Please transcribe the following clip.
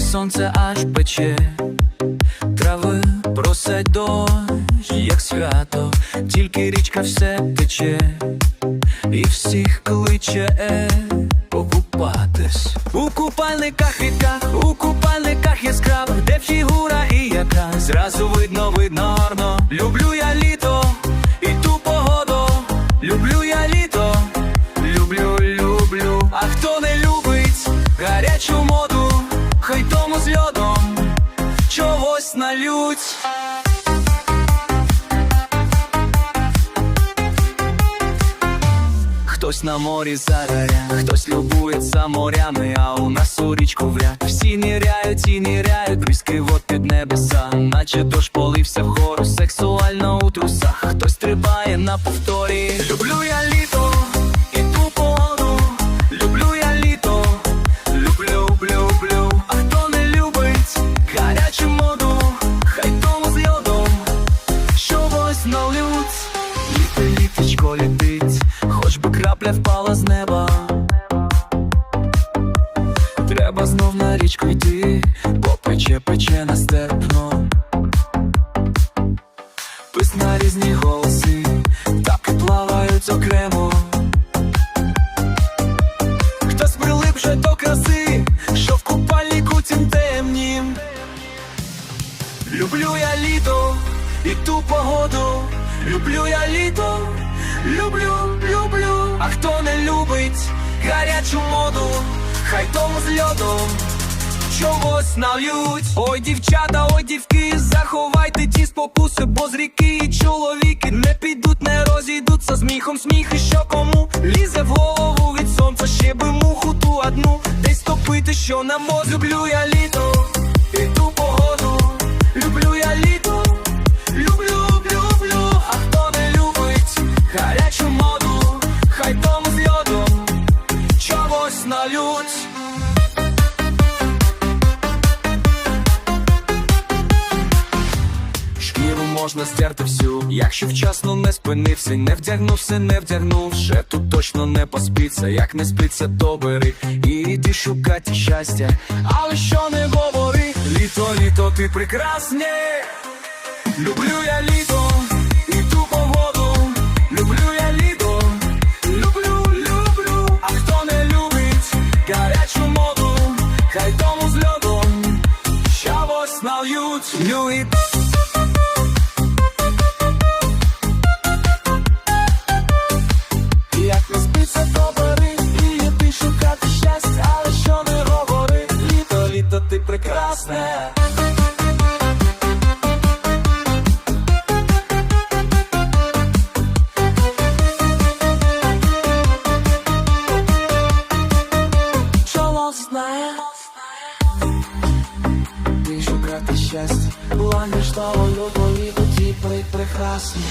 сонце аж пече, трави просять дощ, як свято, тільки річка все тече, і всіх кличе е, покупатись. У купальниках рідка, у купальниках яскравих, де фігура і яка зразу видно налють. Хтось на морі загоря, хтось любується морями, а у нас у річку вряд Всі ніряють і ніряють, бризки вод під небеса, наче дощ полився вгору, сексуально у трусах, хтось стрибає на повторі. Люблю я літо з неба. Треба знов на річку йти, бо пече, пече нестерпно. Писна різні голоси, птахи плавають окремо. Хтось прилип вже до краси, що в купальнику тім темнім. Люблю я літо і ту погоду, люблю я літо, люблю, люблю. А хто не любить гарячу моду, хай тому з льодом чогось нальють. Ой, дівчата, ой, дівки, заховайте ті спокуси, бо з ріки і чоловіки не підуть, не розійдуться сміхом, сміхи, що кому лізе в голову від сонця, ще би муху ту одну, десь топити, що на мозку. Люблю я можна стерти всю, якщо вчасно не спинився, не вдягнувся, не вдягнув, вже тут точно не поспиться, як не спиться, то бери і йди шукати щастя, але що не говори, літо, літо, ти прекрасне, люблю я літо і ту погоду, люблю я літо, прекрасне Чого знає. Ти шукати щастя. Була між того люто, літо, прекрасні